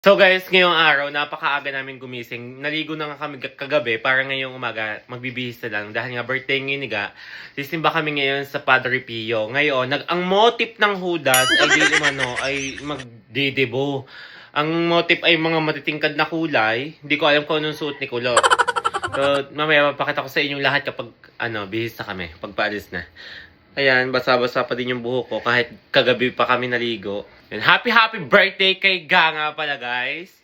So guys, ngayong araw, napakaaga namin gumising. Naligo na nga kami kagabi para ngayong umaga magbibihis na lang. Dahil nga birthday ni Ga, sisimba kami ngayon sa Padre Pio. Ngayon, nag ang motif ng Judas ay di umano, ay magdidebo. Ang motif ay mga matitingkad na kulay. Hindi ko alam kung anong suot ni Kulot. So, mamaya mapakita ko sa inyong lahat kapag ano, bihis na kami, pagpaalis na. Ayan, basa-basa pa din yung buhok ko kahit kagabi pa kami naligo. Yan, happy happy birthday kay Ga nga pala guys.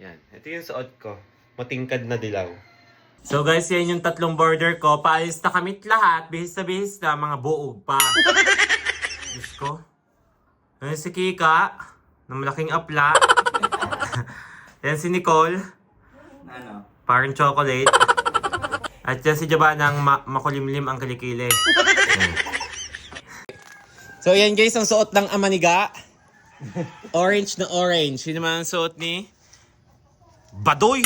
Yan, ito yung suot ko. Matingkad na dilaw. So guys, yan yung tatlong border ko. Paalis na kami lahat. Bihis na bihis na, mga buog pa. Diyos ko. Yan si Kika, na malaking apla. yan si Nicole, Ano? parang chocolate. At yan si Jaba ng ma- makulimlim ang kilikili. So yan guys, ang suot ng amaniga. Orange na orange. Sino naman ang suot ni? Badoy!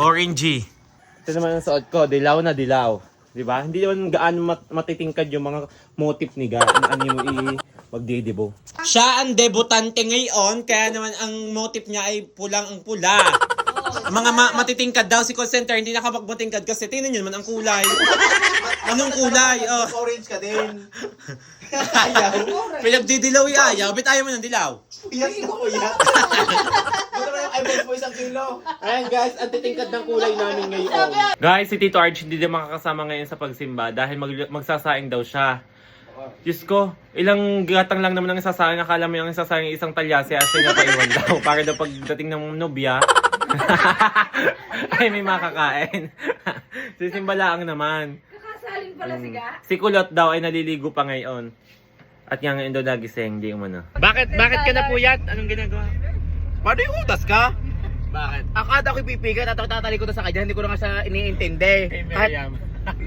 Orangey. Ito naman ang suot ko, dilaw na dilaw. Di ba? Hindi naman gaano mat- matitingkad yung mga motif ni Ga. Ang ano mo i magdidibo. Siya ang debutante ngayon, kaya naman ang motif niya ay pulang ang pula. Mga ma- matitingkad daw si call center, hindi nakapagmatingkad kasi tingnan nyo naman ang kulay. Anong kulay? Oh. Orange ka din. Ayaw. Pinagdidilaw yung ayaw. Ba't ayaw mo ng dilaw? Yes na kuya. Buto na yung mo isang kilo. Ayan guys, ang titingkad ng kulay namin ngayon. Guys, si Tito Arch hindi din makakasama ngayon sa pagsimba dahil mag- magsasaing daw siya. Diyos ko, ilang gatang lang naman ang isasaing. Akala mo yung isasaing isang talyase at siya pa iwan daw. Para daw pagdating ng nobya, ay may makakain. Sisimba lang naman. Kakasaling pala Mm. siga. Si Kulot daw ay naliligo pa ngayon. At nga ngayon daw nagising, di umano. Bakit? Bakit ka napuyat? Anong ginagawa? Paano yung utas ka? Bakit? Akala ko ipipigat at tatali ko na sa kanya, hindi ko na nga siya iniintindi. Kahit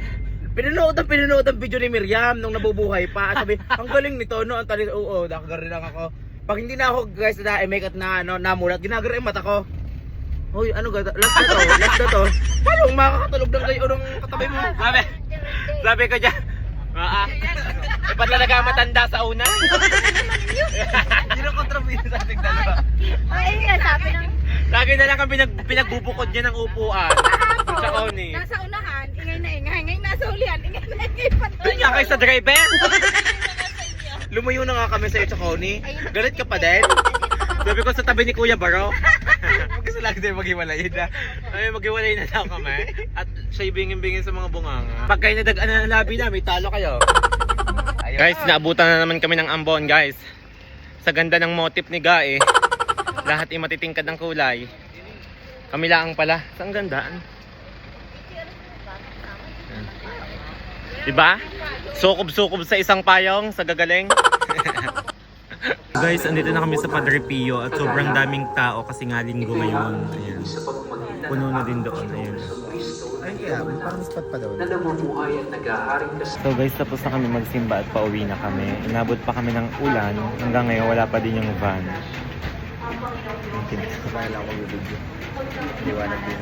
pinanood ang pinanood ang video ni Miriam nung nabubuhay pa. Sabi, ang galing nito, no? Ang tali, oo, nakagarin lang ako. Pag hindi na ako, guys, na make at na, ano, namulat, ginagara yung mata ko. Hoy, ano ga? Last na to, last na to. Paano makakatulog ng kayo ng katabi mo? Sabi, sabi ko dyan, ah, eh, ba't talaga matanda sa una? Hindi na kontrabida sa ating dalawa. Ay, nga, sabi ng Lagi na lang ang pinag, pinagbubukod niya ng upuan. Sa Oni. nasa unahan, ingay na ingay. Ngayon nasa ulihan, ingay na ingay pa. Doon nga kayo sa driver. Lumayo na nga kami sa iyo, Chaconi. Galit ka pa din? Sabi ko sa tabi ni Kuya Baro. Gusto lang din maghiwalay na. Ay, maghiwalay na daw kami. At siya'y bingin-bingin sa mga bunganga. Pag kayo nadagaan ng labi na, may talo kayo. Ayun. Guys, naabutan na naman kami ng ambon, guys. Sa ganda ng motif ni Gae. Lahat ay matitingkad ng kulay. Kami lang pala. Sa ang ganda. Yan. Diba? Sukob-sukob sa isang payong, sa gagaling. Guys, andito na kami sa Padre Pio at sobrang daming tao kasi nga linggo ngayon. Ayan. Puno na din doon. Ayan. So guys, tapos na kami magsimba at pauwi na kami. Inabot pa kami ng ulan. Hanggang ngayon wala pa din yung van. Liwanag din.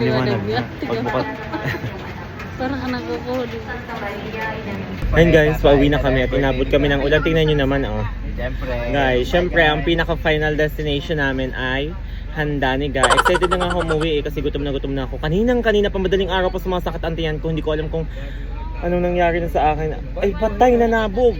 Liwanag na. Pagbukat. Parang anak ko, di ba? Ayun guys, pauwi na kami at inabot kami ng ulan. Tingnan nyo naman oh. Siyempre. Guys, syempre ang pinaka-final destination namin ay Handaniga. Excited na nga ako umuwi eh, kasi gutom na gutom na ako. Kaninang kanina pa madaling araw pa sumasakit ang tiyan ko. Hindi ko alam kung anong nangyari na sa akin. Ay, patay na nabog.